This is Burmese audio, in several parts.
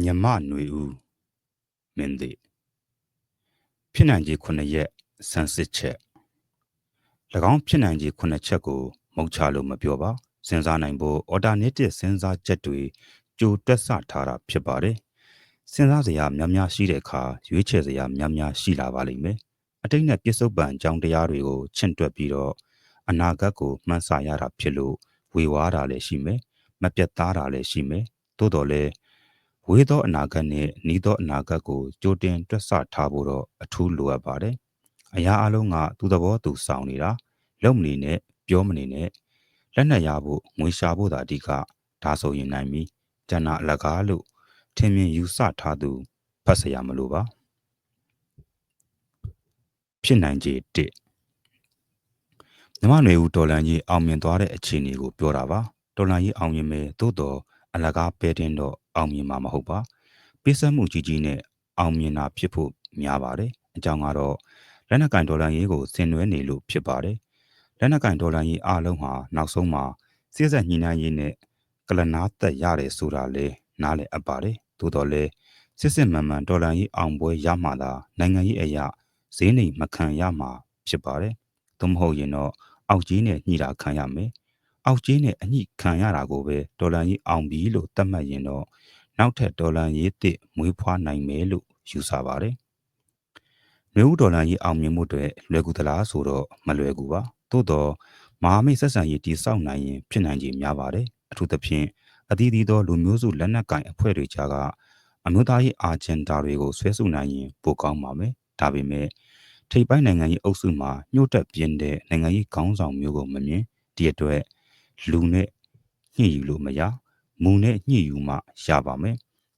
မြမຫນွေဦးမင်းသည်ဖြစ်နိုင်ခြေ9ရက်ဆန်းစစ်ချက်၎င်းဖြစ်နိုင်ခြေ9ချက်ကိုမုတ်ချလို့မပြောပါစဉ်းစားနိုင်ဖို့ alternative စဉ်းစားချက်တွေကြိုတွက်ဆထားတာဖြစ်ပါတယ်စဉ်းစားစရာများများရှိတဲ့အခါရွေးချယ်စရာများများရှိလာပါလိမ့်မယ်အတိတ်နဲ့ပြစ္ဆုတ်ပံအကြောင်းတရားတွေကိုချင့်တွက်ပြီးတော့အနာဂတ်ကိုမှန်းဆရတာဖြစ်လို့ဝေဝါးတာလည်းရှိမယ်မပြတ်သားတာလည်းရှိမယ်သို့တော်လည်း ဝေးသောအနာဂတ်နဲ့နီးသောအနာဂတ်ကိုကြိုတင်တွက်ဆထားဖို့တော့အထူးလိုအပ်ပါတယ်အရာအလုံးကသူသဘောသူဆောင်နေတာလုံမနေနဲ့ပြောမနေနဲ့လက်နက်ရဖို့ငွေရှာဖို့သာအဓိကဒါဆိုရင်နိုင်ပြီတဏအလကားလို့ထင်မြင်ယူဆထားသူဖတ်စရာမလိုပါဖြစ်နိုင်ခြေ1မြမနွေဦးတော်လန်ကြီးအောင်မြင်သွားတဲ့အခြေအနေကိုပြောတာပါတော်လန်ကြီးအောင်မြင်မယ်သို့တော် အလကားပဲတင်တော့အောင်မြင်မှာမဟုတ်ပါပေးဆက်မှုကြီးကြီးနဲ့အောင်မြင်တာဖြစ်ဖို့များပါတယ်အကြောင်းကတော့လက်နက်ကင်ဒေါ်လာရေးကိုဆင်နွှဲနေလို့ဖြစ်ပါတယ်လက်နက်ကင်ဒေါ်လာရေးအားလုံးဟာနောက်ဆုံးမှာစစ်ဆက်ညှိနှိုင်းရေးနဲ့ကလနာသက်ရတယ်ဆိုတာလေနားလည်အပ်ပါတယ်သို့တော်လည်းစစ်စစ်မှန်မှန်ဒေါ်လာရေးအောင်ပွဲရမှသာနိုင်ငံရေးအရာဈေးနှိမ်မခံရမှာဖြစ်ပါတယ်သို့မဟုတ်ရင်တော့အောက်ကြီးနဲ့ညှိတာခံရမယ် အောက်ကြီးနဲ့အညှိခံရတာကိုပဲဒေါ်လာကြီးအောင်ပြီလို့သတ်မှတ်ရင်တော့နောက်ထပ်ဒေါ်လာရေးတစ်မွေးဖွားနိုင်မယ်လို့ယူဆပါတယ်။မျိုးဒေါ်လာကြီးအောင်မြင်မှုတွေလွယ်ကူသလားဆိုတော့မလွယ်ကူပါ။သို့တော့မဟာမိတ်ဆက်ဆံရေးတည်ဆောက်နိုင်ရင်ဖြစ်နိုင်ခြေများပါတယ်။အထူးသဖြင့်အသီးသီးသောလူမျိုးစုလက်နက်ကင်အဖွဲ့တွေကြားကအမျိုးသားရေးအာဂျင်ဒါတွေကိုဆွဲဆုနိုင်ရင်ပိုကောင်းပါမယ်။ဒါပေမဲ့ထိပ်ပိုင်းနိုင်ငံရေးအုပ်စုမှာညှို့တက်ပြင်းတဲ့နိုင်ငံရေးခေါင်းဆောင်မျိုးကိုမမြင်ဒီအတွက် လူနဲ့ညှိယူလို့မရမူနဲ့ညှိယူမှရပါမယ်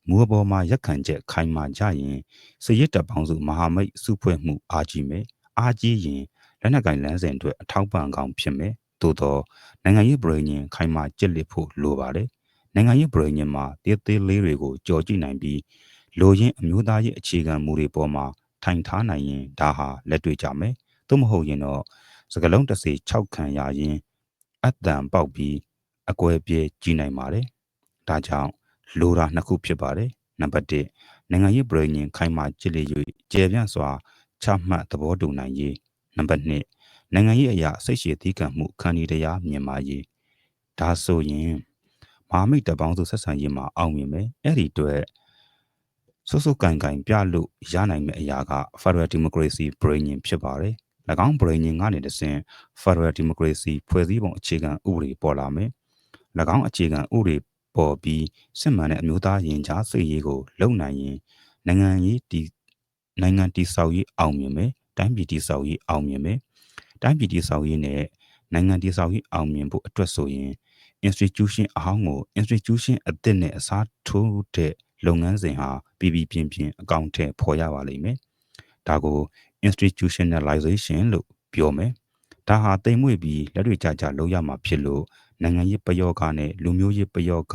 မူအပေါ်မှာရက်ခံချက်ခိုင်မာကြရင်စရစ်တပ်ပေါင်းစုမဟာမိတ်စုဖွဲ့မှုအားကြီးမယ်အားကြီးရင်လက်နက်ကင်လမ်းစဉ်အတွက်အထောက်ပံ့ကောင်းဖြစ်မယ်သို့တော့နိုင်ငံရေးပြည်ညင်ခိုင်မာကြစ်လက်ဖို့လိုပါတယ်နိုင်ငံရေးပြည်ညင်မှာတည်သေးလေးတွေကိုကြော်ကြည့်နိုင်ပြီးလိုရင်းအမျိုးသားရေးအခြေခံမူတွေပေါ်မှာထိုင်ထားနိုင်ရင်ဒါဟာလက်တွေ့ကြမယ်သို့မဟုတ်ရင်တော့စကလုံးတစ်စီ6ခံရရင် အတန်ပေါက်ပြီးအကွဲပြဲကြီးနိုင်ပါတယ်။ဒါကြောင့်လိုတာနှစ်ခုဖြစ်ပါတယ်။နံပါတ်1နိုင်ငံရေးပြည်ညင်ခိုင်မာကြည်လည်၍ကျေပြန့်စွာချမှတ်သဘောတူနိုင်ရေးနံပါတ်2နိုင်ငံရေးအရာစိတ်ရှည်သီးခံမှုခန္ဒီတရားမြင်မာရေးဒါဆိုရင်မဟာမိတ်တပေါင်းစုဆက်ဆံရေးမှာအောင်မြင်မယ်အဲ့ဒီအတွက်ဆုဆုကန်ကန်ပြလို့ရနိုင်မယ့်အရာက Federal Democracy Brain ဖြစ်ပါတယ်၎ င်း brain ကနေတဆင့် Federal Democracy ဖွဲ့စည်းပုံအခြေခံဥပဒေပေါ်လာမယ်။၎င်းအခြေခံဥပဒေပေါ်ပြီးစစ်မှန်တဲ့အမျိုးသားရင်ကြားစိတ်ရေးကိုလုံနိုင်ရင်နိုင်ငံရေးတည်နိုင်ငံတည်ဆောက်ရေးအောင်မြင်မယ်။တိုင်းပြည်တည်ဆောက်ရေးအောင်မြင်မယ်။တိုင်းပြည်တည်ဆောက်ရေးနဲ့နိုင်ငံတည်ဆောက်ရေးအောင်မြင်ဖို့အတွက်ဆိုရင် institution အဟောင်းကို institution အသစ်နဲ့အစားထိုးတဲ့လုပ်ငန်းစဉ်ဟာပြည်ပြည်ပြင်းပြင်းအကောင့်ထဲဖော်ရပါလိမ့်မယ်။ဒါကို institutionalization လို့ပြောမယ်။ဒါဟာတိမ်မွေ့ပြီးလက်တွေ့ကြကြလုပ်ရမှာဖြစ်လို့နိုင်ငံရေးပယောဂနဲ့လူမျိုးရေးပယောဂ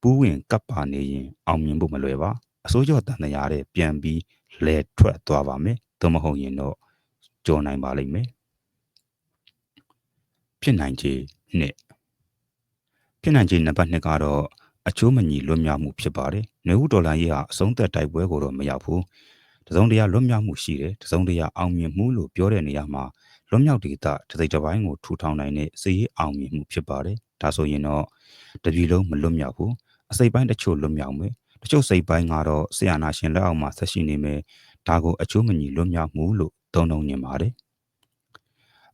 ပူးဝင်ကပ်ပါနေရင်အောင်မြင်ဖို့မလွယ်ပါ။အစိုးရတန်တရားတဲ့ပြန်ပြီးလဲထွက်သွားပါမယ်။သို့မဟုတ်ရင်တော့ကြော်နိုင်ပါလိမ့်မယ်။ဖြစ်နိုင်ခြေနှစ်ဖြစ်နိုင်ခြေနံပါတ်2ကတော့အချိုးမညီလွတ်မြောက်မှုဖြစ်ပါတယ်။နေဦးဒေါ်လာရေးဟာအဆုံးသက်တိုက်ပွဲကိုတော့မရောက်ဘူး။တ စုံတရာလွတ်မြောက်မှုရှိတယ်တစုံတရာအောင်မြင်မှုလို့ပြောတဲ့နေရာမှာလွတ်မြောက်ဒေတာတစ်စိတ်တစ်ပိုင်းကိုထူထောင်နိုင်တဲ့စည်ရေးအောင်မြင်မှုဖြစ်ပါတယ်ဒါဆိုရင်တော့တပြည်လုံးမလွတ်မြောက်ဘူးအစိတ်ပိုင်းတချို့လွတ်မြောက်မယ်တချို့စိတ်ပိုင်းကတော့ဆရာနာရှင်လက်အောက်မှာဆက်ရှိနေမယ်ဒါကိုအချိုးမညီလွတ်မြောက်မှုလို့သုံးနှုန်းနေပါတယ်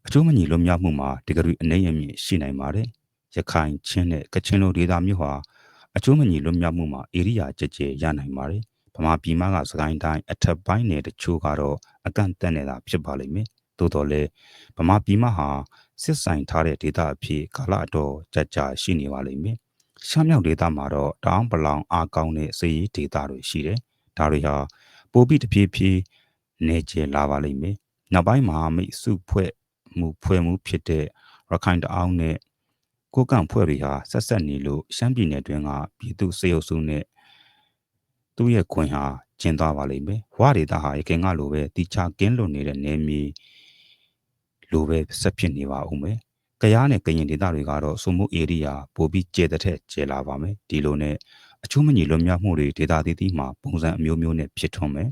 အချိုးမညီလွတ်မြောက်မှုမှာဒီဂရီအနေအမြင့်ရှိနိုင်ပါတယ်ရခိုင်ချင်းနဲ့ကချင်လိုဒေသမျိုးဟာအချိုးမညီလွတ်မြောက်မှုမှာဧရိယာကြကြရနိုင်ပါတယ် ဗမာပြည်မကစကိုင်းတိုင်းအထက်ပိုင်းနယ်တချို့ကတော့အကန့်အသတ်နေတာဖြစ်ပါလိမ့်မယ်။သို့တော်လည်းဗမာပြည်မဟာစစ်ဆိုင်ထားတဲ့ဒေသအဖြစ်ကာလအတော်ကြာကြာရှိနေပါလိမ့်မယ်။ရှမ်းမြောက်ဒေသမှာတော့တောင်ပလောင်အားကောင်းတဲ့စည်ရေးဒေသတွေရှိတယ်။ဒါတွေဟာပိုပြီးတဖြည်းဖြည်းနေကျလာပါလိမ့်မယ်။နောက်ပိုင်းမှာမိတ်စုဖွဲ့မှုဖွဲ့မှုဖြစ်တဲ့ရခိုင်တအောင်နဲ့ကိုကန့်ဖွဲ့တွေဟာဆက်ဆက်နေလို့ရှမ်းပြည်နယ်တွင်းကပြည်သူစေအုပ်စုနဲ့ သူ့ရဲ့ခွင်ဟာကျင်းသွားပါလိမ့်မယ်။ဝါဒေတာဟာရခင်ကလိုပဲတီချကင်းလွန်နေတဲ့နေမီလိုပဲဆက်ဖြစ်နေပါဦးမယ်။ကရားနဲ့ကရင်ဒေတာတွေကတော့စုမှုဧရိယာပိုပြီးကျဲတဲ့ထက်ကျဲလာပါမယ်။ဒီလိုနဲ့အချို့မညီလွတ်မြောက်မှုတွေဒေတာသီးသီးမှာပုံစံအမျိုးမျိုးနဲ့ဖြစ်ထွန်းမယ်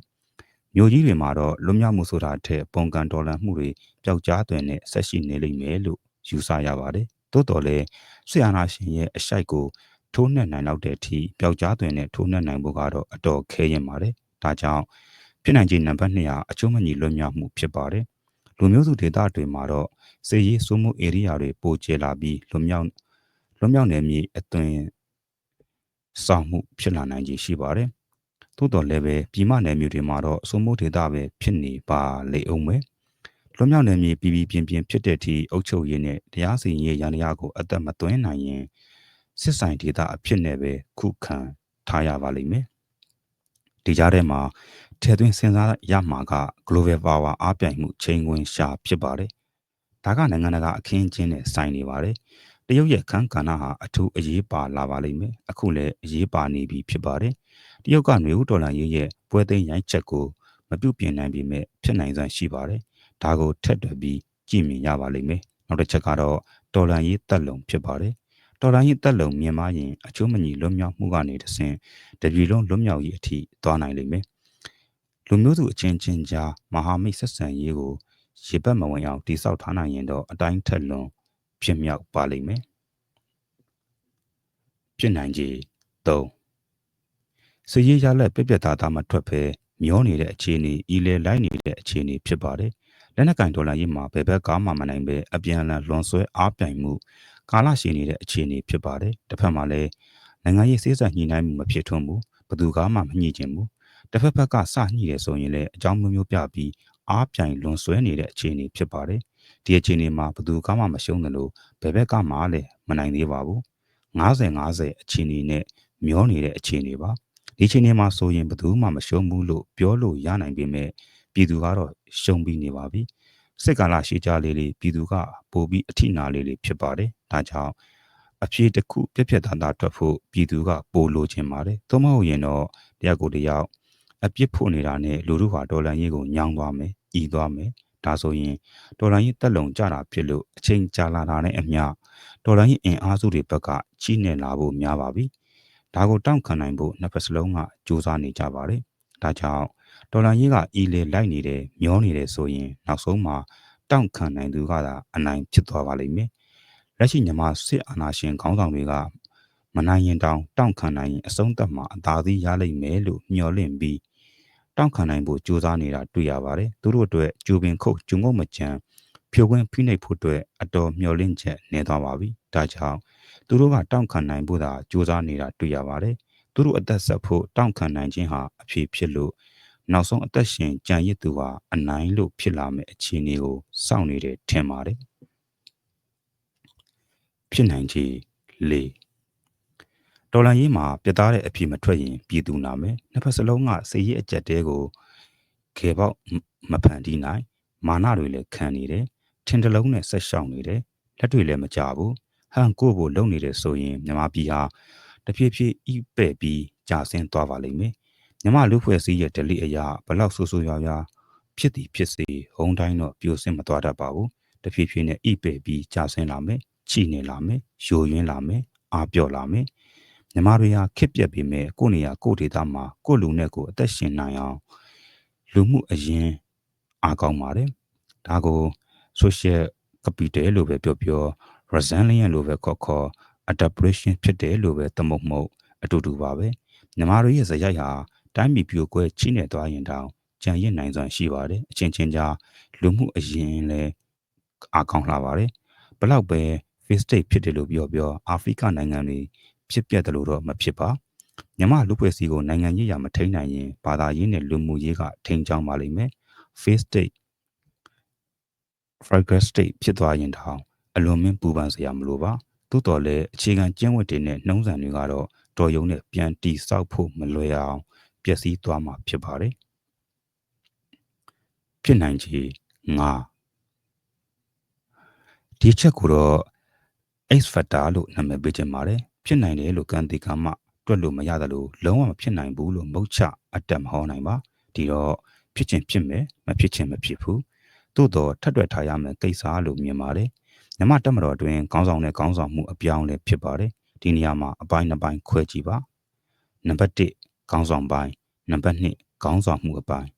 မြို့ကြီးတွေမှာတော့လွတ်မြောက်မှုဆိုတာအထက်ပုံကန်ဒေါ်လာမှုတွေပျောက်ကြားသွင်းနဲ့ဆက်ရှိနေလိမ့်မယ်လို့ယူဆရပါတယ်သို့တော်လည်းဆီယနာရှင်ရဲ့အရှိုက်ကို ထိုးနှက်နိုင်တော့တဲ့အထိပျောက်ကြားသွင်းနဲ့ထိုးနှက်နိုင်ဖို့ကတော့အတော်ခဲရင်ပါတယ်ဒါကြောင့်ဖြစ်နိုင်ခြေနံပါတ်2ဟာအချို့မညီလွတ်မြောက်မှုဖြစ်ပါတယ်လူမျိုးစုဒေသတွေမှာတော့စေရေးစိုးမှုဧရိယာတွေပိုကျလာပြီးလွတ်မြောက်လွတ်မြောက်နယ်မြေအသွင်ဆောင်မှုဖြစ်လာနိုင်ခြေရှိပါတယ်။သို့တော်လည်းပဲပြည်မနယ်မြေတွေမှာတော့စိုးမှုဒေသပဲဖြစ်နေပါလေအောင်မယ်။လွတ်မြောက်နယ်မြေပြည်ပြည်ပြင်းပြင်းဖြစ်တဲ့အထိအုပ်ချုပ်ရေးနဲ့တရားစီရင်ရေးရန်ရာကိုအသက်မသွင်းနိုင်ရင် စစ်ဆိုင်ဒေသအဖြစ်နဲ့ပဲခုခံထားရပါလိမ့်မယ်။ဒီကြားထဲမှာထဲသွင်းစဉ်းစားရမှာက global power အားပြိုင်မှုချိန်ခွင်ရှာဖြစ်ပါတယ်။ဒါကနိုင်ငံတကာအခင်းကျင်းနဲ့ဆိုင်နေပါတယ်။တရုတ်ရဲ့ခန်းကဏ္ဍဟာအထူးအရေးပါလာပါလိမ့်မယ်။အခုလည်းအရေးပါနေပြီဖြစ်ပါတယ်။တရုတ်ကနွေဦးဒေါ်လာရေးရဲ့ပွဲသိမ်းရိုင်းချက်ကိုမပြုတ်ပြင်နိုင်ပေမဲ့ဖြစ်နိုင်စွမ်းရှိပါတယ်။ဒါကိုထက်တွယ်ပြီးကြည့်မြင်ရပါလိမ့်မယ်။နောက်တစ်ချက်ကတော့ဒေါ်လာရေးတက်လုံဖြစ်ပါတယ်။ ဒေါ်လာရေးတက်လုံမြင်မရင်အချိုးမညီလွတ်မြောက်မှုကနေတဆင်တပြည်လုံးလွတ်မြောက်ရေးအထိသွားနိုင်လိမ့်မယ်။လူမျိုးစုအချင်းချင်းကြားမဟာမိတ်ဆက်ဆံရေးကိုရေပတ်မဝင်အောင်တိစောက်ထားနိုင်ရင်တော့အတိုင်းထက်လွန်ဖြစ်မြောက်ပါလိမ့်မယ်ဖြစ်နိုင်ခြေ၃စည်ရရလက်ပြက်ပြက်သားသားမထွက်ဖဲမျောနေတဲ့အခြေအနေဤလေလိုက်နေတဲ့အခြေအနေဖြစ်ပါတယ်လက်နက်ကင်ဒေါ်လာရေးမှာဘယ်ဘက်ကားမှမနိုင်ပဲအပြန်အလှန်လွန်ဆွဲအားပြိုင်မှု ကာလရှည်နေတဲ့အခြေအနေဖြစ်ပါတယ်တစ်ဖက်မှာလည်းနိုင်ငံရေးစည်းစိမ်ညှိနှိုင်းမှုမဖြစ်ထွန်းဘူးဘသူကမှမညှိချင်ဘူးတစ်ဖက်ဖက်ကစညှိတယ်ဆိုရင်လည်းအကြောင်းမျိုးမျိုးပြပြီးအားပြိုင်လွန်ဆွဲနေတဲ့အခြေအနေဖြစ်ပါတယ်ဒီအခြေအနေမှာဘသူကမှမရှုံးတယ်လို့ဘယ်ဘက်ကမှလည်းမနိုင်သေးပါဘူး90 90အခြေအနေနဲ့မျောနေတဲ့အခြေအနေပါဒီအခြေအနေမှာဆိုရင်ဘသူမှမရှုံးဘူးလို့ပြောလို့ရနိုင်ပေမဲ့ပြည်သူကတော့ရှုံးပြီးနေပါပြီ စစ်ကာလရှိကြလေးလေးပြည်သူကပိုပြီးအထိနာလေးလေးဖြစ်ပါတယ်ဒါကြောင့်အဖြေတစ်ခုပြက်ပြက်သားသားထွက်ဖို့ပြည်သူကပိုလိုချင်ပါတယ်သို့မဟုတ်ရင်တော့တရားကိုတရားအပြစ်ဖို့နေတာနဲ့လူတို့ဟာဒေါ်လာရေးကိုညောင်းသွားမယ်၊ဤသွားမယ်။ဒါဆိုရင်ဒေါ်လာရေးတက်လုံကြတာဖြစ်လို့အချိန်ကြာလာတာနဲ့အမျှဒေါ်လာရေးအင်အားစုတွေဘက်ကကြီးနေလာဖို့များပါပြီ။ဒါကိုတောင့်ခံနိုင်ဖို့နှစ်ဖက်စလုံးကစူးစမ်းနေကြပါတယ်။ဒါကြောင့် ဒေါ်လာရေးကဤလေလိုက်နေတယ်မျောနေတယ်ဆိုရင်နောက်ဆုံးမှာတောင့်ခံနိုင်သူကသာအနိုင်ဖြစ်သွားပါလိမ့်မယ်။လက်ရှိမြန်မာစစ်အာဏာရှင်ခေါင်းဆောင်တွေကမနိုင်ရင်တောင်တောင့်ခံနိုင်ရင်အဆုံးသတ်မှာအသာစီးရလိမ့်မယ်လို့မျှော်လင့်ပြီးတောင့်ခံနိုင်ဖို့ကြိုးစားနေတာတွေ့ရပါတယ်သူတို့အတွက်ဂျူပင်ခုတ်ဂျုံငုံမကြံဖြိုခွင်းဖိနှိပ်ဖို့အတွက်အတော်မျှော်လင့်ချက်နေသွားပါပြီဒါကြောင့်သူတို့ကတောင့်ခံနိုင်ဖို့သာကြိုးစားနေတာတွေ့ရပါတယ်သူတို့အသက်ဆက်ဖို့တောင့်ခံနိုင်ခြင်းဟာအဖြစ်ဖြစ်လို့ နောက်ဆုံးအသက်ရှင်ကြံရစ်သူဟာအနိုင်လို့ဖြစ်လာမယ့်အခြေအနေကိုစောင့်နေတယ်ထင်ပါတယ်ဖြစ်နိုင်ခြေ၄ဒေါ်လာရေးမှာပြသားတဲ့အဖြစ်မထွက်ရင်ပြည်သူနာမယ်နှစ်ဖက်စလုံးကစေရေးအကြက်တဲကိုခေပေါက်မဖန်တီးနိုင် မာနတွေလည်းခံနေတယ်ထင်တလုံးနဲ့ဆက်ရှောင်နေတယ်လက်တွေလည်းမကြဘူးဟန်ကိုကိုလုံနေတယ်ဆိုရင်မြမပြည်ဟာတဖြည်းဖြည်းဤပဲ့ပြီးကြာဆင်းသွားပါလိမ့်မယ် မြမလူဖွဲ့စည်းရဲ့ဒလိအရာဘလောက်ဆူဆူရွာရွာဖြစ်သည်ဖြစ်စေဟုံတိုင်းတော့ပြိုဆင်းမသွားတတ်ပါဘူးတဖြည်းဖြည်းနဲ့ဤပဲ့ပြီးကြာဆင်းလာမယ်ချိနေလာမယ်ယိုယွင်းလာမယ်အားပြော့လာမယ်မြမတွေဟာခစ်ပြက်ပြီးမဲ့ကိုနေရကိုဒေတာမှာကိုလူနဲ့ကိုအသက်ရှင်နိုင်အောင်လူမှုအရင်အားကောင်းပါတယ်ဒါကို social capital လို့ပဲပြောပြော resilient လို့ပဲခေါ်ခေါ် adaptation ဖြစ်တယ်လို့ပဲသမုတ်မှုတ်အတူတူပါပဲမြမတို့ရဲ့ဇယိုက်ဟာ တိုင်းပြည်ပြိုကွဲချိနေသွားရင်တောင်ကြံရစ်နိုင်စွမ်းရှိပါတယ်အချင်းချင်းကြားလူမှုအရင်လည်းအားကောင်းလာပါတယ်ဘလောက်ပဲ face state ဖြစ်တယ်လို့ပြောပြောအာဖရိကနိုင်ငံတွေဖြစ်ပျက်တယ်လို့တော့မဖြစ်ပါမြမလူပွဲစီကိုနိုင်ငံရေးရမထိန်နိုင်ရင်ဘာသာရေးနဲ့လူမှုရေးကထိန်ချောင်းပါလိမ့်မယ် face state fragile state ဖြစ်သွားရင်တောင်အလွန်မင်းပူပန်စရာမလိုပါသို့တော်လည်းအခြေခံကျင့်ဝတ်တွေနဲ့နှုံးစံတွေကတော့တော်ရုံနဲ့ပြန်တီဆောက်ဖို့မလွယ်အောင် ပျက်စီးသွားမှာဖြစ်ပါတယ်ဖြစ်နိုင်ချေ၅ဒီချက်ကိုတော့ X factor လို့နာမည်ပေးခြင်းပါတယ်ဖြစ်နိုင်တယ်လို့ကံတိကမှတွက်လို့မရတယ်လို့လုံးဝမဖြစ်နိုင်ဘူးလို့မုတ်ချအတက်မဟောနိုင်ပါဒီတော့ဖြစ်ချင်းဖြစ်မယ်မဖြစ်ချင်းမဖြစ်ဘူးသို့တော့ထပ်တွက်ထားရမယ်ကိစ္စလို့မြင်ပါတယ်မြမတက်မတော်အတွင်းခေါင်းဆောင်နဲ့ခေါင်းဆောင်မှုအပြောင်းလဲဖြစ်ပါတယ်ဒီနေရာမှာအပိုင်းနှစ်ပိုင်းခွဲကြည့်ပါနံပါတ်1 ခေါင်းဆောင်ပိုင်းနံပါတ်2ခေါင်းဆောင်မှုအပိုင်း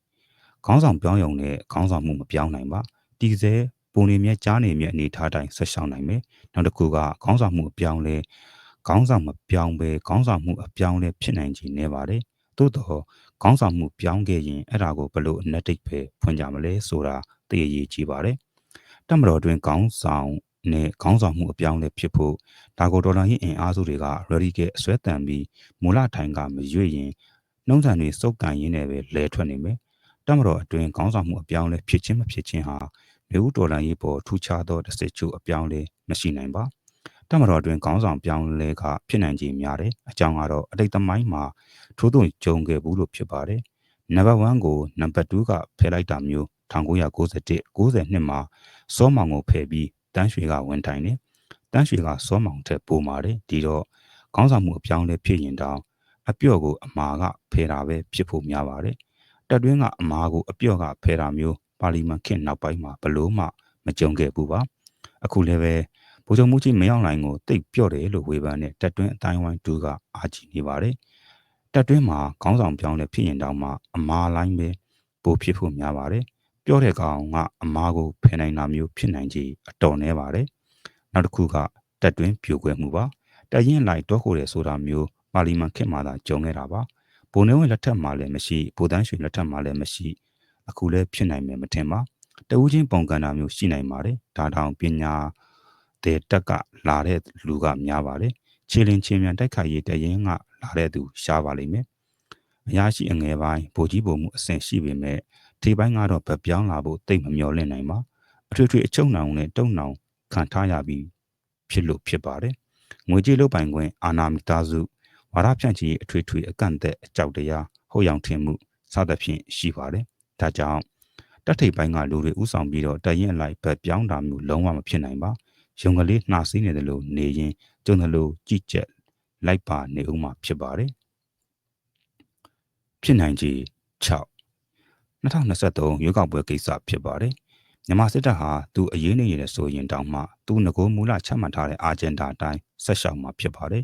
ခေါင်းဆောင်ပြောင်းယုံနဲ့ခေါင်းဆောင်မှုမပြောင်းနိုင်ပါတည်ဆဲပုံနေမြဲကြားနေမြဲအနေထားတိုင်းဆက်ရှောင်နိုင်မယ်နောက်တစ်ခုကခေါင်းဆောင်မှုအပြောင်းလဲခေါင်းဆောင်မပြောင်းပဲခေါင်းဆောင်မှုအပြောင်းလဲဖြစ်နိုင်ခြင်းနေပါတယ်သို့တော့ခေါင်းဆောင်မှုပြောင်းခဲ့ရင်အဲ့ဒါကိုဘယ်လိုအနက်တိတ်ပဲဖွင့်ကြမလဲဆိုတာသိရရေးကြည့်ပါတယ်တမတော်တွင်ခေါင်းဆောင် နဲ့ခေါင်းဆောင်မှုအပြောင်းလဲဖြစ်ဖို့ဒါကိုဒေါ်လာရင်းအင်အားစုတွေက ready ကအစွဲတန်ပြီးမူလထိုင်ကမရွေ့ရင်နှုံးဆန်တွေစုပ်ကန်ရင်းနဲ့ပဲလဲထွက်နေမယ်တမတော်အတွင်ခေါင်းဆောင်မှုအပြောင်းလဲဖြစ်ချင်းမဖြစ်ချင်းဟာမြို့ဒေါ်လာရေးပေါ်ထူးခြားသောတစ်စစ်ချို့အပြောင်းလဲမရှိနိုင်ပါတမတော်အတွင်ခေါင်းဆောင်ပြောင်းလဲကဖြစ်နိုင်ခြင်းများတယ်အကြောင်းကတော့အတိတ်သမိုင်းမှာထိုးသွင်းကြုံခဲ့ဘူးလို့ဖြစ်ပါတယ်နံပါတ်1ကိုနံပါတ်2ကဖယ်လိုက်တာမျိုး1991 92မှာစောမောင်ကိုဖယ်ပြီး တန်းရွှေကဝန်ထိုင်တယ်တန်းရွှေကစောမောင်ထက်ပိုမာတယ်ဒီတော့ခေါင်းဆောင်မှုအပြောင်းလဲဖြစ်ရင်တောင်အပြော့ကိုအမာကဖယ်တာပဲဖြစ်ဖို့များပါတယ်တက်တွင်းကအမာကိုအပြော့ကဖယ်တာမျိုးပါလီမန်ခေတ်နောက်ပိုင်းမှာဘလို့မှမကြုံခဲ့ဘူးပါအခုလည်းပဲဗိုလ်ချုပ်မှုကြီးမရောက်နိုင်ကိုတိတ်ပြော့တယ်လို့ဝေဖန်တဲ့တက်တွင်းအတိုင်းဝိုင်းတူကအာကြည့်နေပါတယ်တက်တွင်းမှာခေါင်းဆောင်ပြောင်းလဲဖြစ်ရင်တောင်မှအမာလိုင်းပဲပိုဖြစ်ဖို့များပါတယ် ပြောတဲ့ကောင်ကအမားကိုဖယ်နိုင်တာမျိုးဖြစ်နိုင်ကြီးအတော်နှဲပါတယ်နောက်တစ်ခုကတက်တွင်းပြိုကွဲမှုပါတရင်လိုက်တော့ခိုတယ်ဆိုတာမျိုးပါလီမန်ခေတ်မှာသာကြုံခဲ့တာပါဘုံနေဝင်လက်ထက်မှာလည်းမရှိဗိုလ်တန်းရွှေလက်ထက်မှာလည်းမရှိအခုလည်းဖြစ်နိုင်မယ်မထင်ပါတဦးချင်းပုံကန်တာမျိုးရှိနိုင်ပါတယ်ဒါတောင်ပညာတဲ့တက်ကလာတဲ့လူကများပါတယ်ခြေလင်းချင်းမြန်တိုက်ခိုက်ရေးတရင်ကလာတဲ့သူရှားပါလိမ့်မယ်အရာရှိအငယ်ပိုင်းဗိုလ်ကြီးပုံမှုအဆင့်ရှိပေမဲ့ ဒီပိုင်းကတော့ဗပြောင်းလာဖို့တိတ်မမျောလင့်နိုင်ပါအထွေထွေအချုံနောင်နဲ့တုံနောင်ခံထားရပြီးဖြစ်လို့ဖြစ်ပါတယ်ငွေကြေးလုတ်ပိုင်ခွင့်အာနာမိသားစုဝါရဖြန့်ချီအထွေထွေအကန့်အသတ်အကြောက်တရားဟုတ်ရောင်ထင်မှုစသဖြင့်ရှိပါတယ်ဒါကြောင့်တက်ထိပ်ပိုင်းကလူတွေဥဆောင်ပြီးတော့တရင်လိုက်ဗပြောင်းတာမျိုးလုံးဝမဖြစ်နိုင်ပါရုံကလေးနှာစီးနေတယ်လို့နေရင်ကျုံတယ်လို့ကြည့်ချက်လိုက်ပါနေဦးမှာဖြစ်ပါတယ်ဖြစ်နိုင်ခြေ6 2023ရွေးကောက်ပွဲကိစ္စဖြစ်ပါတယ်မြန်မာစစ်တပ်ဟာသူအရေးနေရတဲ့ဆိုရင်တောင်မှသူငကိုမူလချမှတ်ထားတဲ့အာဂျန်ဒါအတိုင်းဆက်ရှောင်မှာဖြစ်ပါတယ်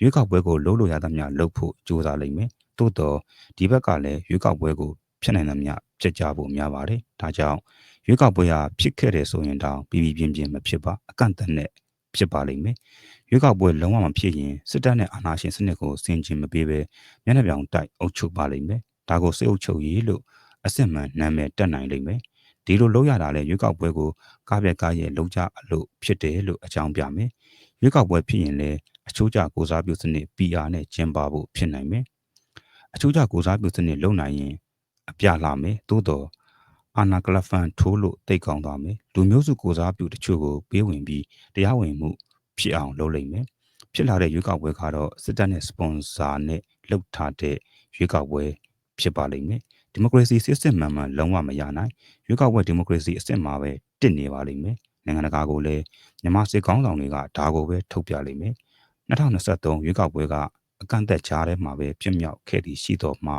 ရွေးကောက်ပွဲကိုလုံးလို့ရသမျှလုပ်ဖို့ကြိုးစားလိမ့်မယ်သို့တော့ဒီဘက်ကလည်းရွေးကောက်ပွဲကိုဖြစ်နိုင်သမျှဖြစ်ကြဖို့များပါတယ်ဒါကြောင့်ရွေးကောက်ပွဲဟာဖြစ်ခဲ့တယ်ဆိုရင်တောင်ပြည်ပြည်ပြင်းပြင်းမဖြစ်ပါအကန့်အသတ်နဲ့ဖြစ်ပါလိမ့်မယ်ရွေးကောက်ပွဲလုံးဝမဖြစ်ရင်စစ်တပ်နဲ့အာဏာရှင်စနစ်ကိုဆင်ခြင်မပေးဘဲမျက်နှာပြောင်တိုက်အုပ်ချုပ်ပါလိမ့်မယ်ဒါကိုစစ်အုပ်ချုပ်ရေးလို့ အစစ်မှန်နာမည်တက်နိုင်လိမ့်မယ်ဒီလိုလုပ်ရတာလဲရွေးကောက်ပွဲကိုကားပြက်ကားရဲ့လုံကြလို့ဖြစ်တယ်လို့အကြောင်းပြမယ်ရွေးကောက်ပွဲဖြစ်ရင်လည်းအချိုးကျကိုစားပြုစနစ် PR နဲ့ကျင်းပဖို့ဖြစ်နိုင်မယ်အချိုးကျကိုစားပြုစနစ်လုံနိုင်ရင်အပြလာမယ်သို့တော့အာနာကလဖန်ထိုးလို့တိတ်ကောင်းသွားမယ်လူမျိုးစုကိုစားပြုတချို့ကိုပေးဝင်ပြီးတရားဝင်မှုဖြစ်အောင်လုပ်လိမ့်မယ်ဖြစ်လာတဲ့ရွေးကောက်ပွဲကတော့စစ်တပ်နဲ့စပွန်ဆာနဲ့လှုပ်ထားတဲ့ရွေးကောက်ပွဲဖြစ်ပါလိမ့်မယ် ဒီမိုကရေစီစစ်စစ်မှန်မှန်လုံးဝမရနိုင်ရွေးကောက်ပွဲဒီမိုကရေစီအစစ်မှာပဲတစ်နေပါလိမ့်မယ်နိုင်ငံတကာကိုလည်းမြန်မာစစ်ကောင်းဆောင်တွေကဒါကိုပဲထုတ်ပြလိမ့်မယ်2023ရွေးကောက်ပွဲကအကန့်အသတ်ကြားထဲမှာပဲပြည့်မြောက်ခဲ့ပြီးရှိတော့မှ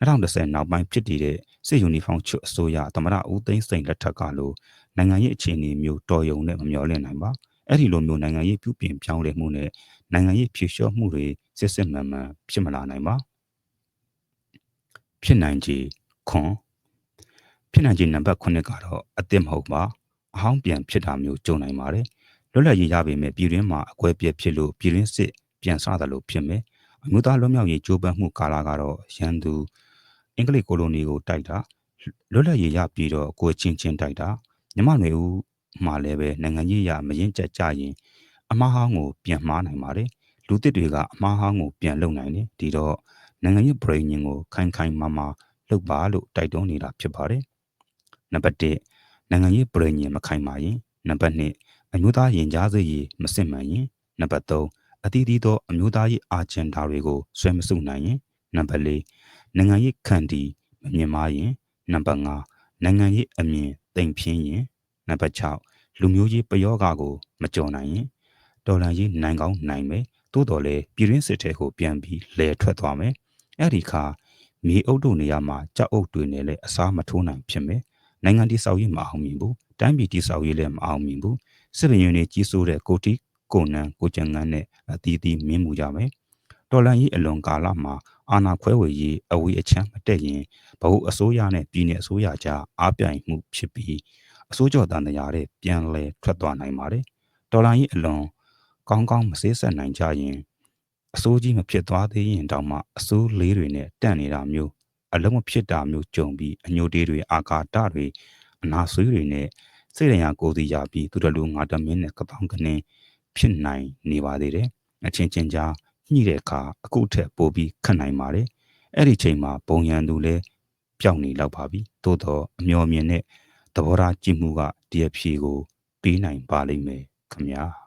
2010နောက်ပိုင်းဖြစ်တည်တဲ့စစ်ယူနီဖောင်းချွတ်အစိုးရသမရဦးသိန်းစိန်လက်ထက်ကလိုနိုင်ငံရေးအခြေအနေမျိုးတော်ယုံနဲ့မမျှော်လင့်နိုင်ပါအဲ့ဒီလိုမျိုးနိုင်ငံရေးပြုပြင်ပြောင်းလဲမှုနဲ့နိုင်ငံရေးဖြည့်လျှော့မှုတွေစစ်စစ်မှန်မှန်ဖြစ်မလာနိုင်ပါ ဖြစ်နိုင်ခြေခွန်ဖြစ်နိုင်ခြေနံပါတ်9ကတော့အသစ်မဟုတ်ပါအဟောင်းပြန်ဖြစ်တာမျိုးကြုံနိုင်ပါတယ်လွတ်လပ်ရေးရပေမဲ့ပြည်တွင်းမှာအကွဲပြဲဖြစ်လို့ပြည်တွင်းစစ်ပြန်ဆတယ်လို့ဖြစ်မယ်အမျိုးသားလွတ်မြောက်ရေးကြိုးပမ်းမှုကာလကတော့ရန်သူအင်္ဂလိပ်ကိုလိုနီကိုတိုက်တာလွတ်လပ်ရေးရပြီးတော့ကိုချင်းချင်းတိုက်တာမြမနွေဦးမှလည်းပဲနိုင်ငံကြီးရမရင်ကြက်ကြရင်အမားဟောင်းကိုပြန်မှားနိုင်ပါတယ်လူတစ်တွေကအမားဟောင်းကိုပြန်လုံနိုင်တယ်ဒီတော့ နိုင်ငံရေး brain ကိုခိုင်ခိုင်မာမာလုပ်ပါလို့တိုက်တွန်းနေတာဖြစ်ပါတယ်နံပါတ်1နိုင်ငံရေး brain မခိုင်မာရင်နံပါတ်2အမျိုးသားရင်ကြားစေ့ရေးမစစ်မှန်ရင်နံပါတ်3အသီးသီးသောအမျိုးသားရေးအာဂျန်ဒါတွေကိုဆွဲမစုနိုင်ရင်နံပါတ်4နိုင်ငံရေးခန့်တီမမြင်မာရင်နံပါတ်5နိုင်ငံရေးအမြင်တိမ်ဖြင်းရင်နံပါတ်6လူမျိုးရေးပယောဂကိုမကြော်နိုင်ရင်ဒေါ်လာရေးနိုင်ကောင်းနိုင်မယ်သို့တော်လည်းပြည်ရင်းစစ်ထဲကိုပြန်ပြီးလဲထွက်သွားမယ် အဲ့ဒီခါမြေအုပ်တို့နေရာမှာကြောက်အုပ်တွေနဲ့လည်းအစားမထိုးနိုင်ဖြစ်မယ်နိုင်ငံတိဆောက်ရေးမအောင်မြင်ဘူးတိုင်းပြည်တိဆောက်ရေးလည်းမအောင်မြင်ဘူးစစ်ဘရင်တွေကြီးစိုးတဲ့ကိုတီကိုနန်ကိုကျန်ငန်းနဲ့အတီးတီးမင်းမှုကြမယ်တော်လန်ရေးအလွန်ကာလမှာအာဏာခွဲဝေရေးအဝေးအချမ်းမတက်ရင်ဗဟုအစိုးရနဲ့ပြည်내အစိုးရကြားအားပြိုင်မှုဖြစ်ပြီးအစိုးရတန်တရားတဲ့ပြန်လဲထွက်သွားနိုင်ပါတယ်တော်လန်ရေးအလွန်ကောင်းကောင်းမစေးဆက်နိုင်ကြရင် အစိုးကြီးမဖြစ်သွားသေးရင်တောင်မှအစိုးလေးတွေနဲ့တန့်နေတာမျိုးအလုံးမဖြစ်တာမျိုးကြုံပြီးအညိုတေးတွေအာကာတတွေအနာဆွေးတွေနဲ့စိတ်ရံကိုယ်စီရပြီးသူတလူငါတမင်းနဲ့ကပောင်းကနေဖြစ်နိုင်နေပါသေးတယ်အချင်းချင်းကြားညှိတဲ့အခါအခုထက်ပိုပြီးခတ်နိုင်ပါတယ်အဲ့ဒီချိန်မှာပုံရန်သူလဲပျောက်နေလောက်ပါပြီသို့တော့အမျော်မြင်တဲ့သဘောထားကြည့်မှုကဒီအဖြေကိုပေးနိုင်ပါလိမ့်မယ်ခမညာ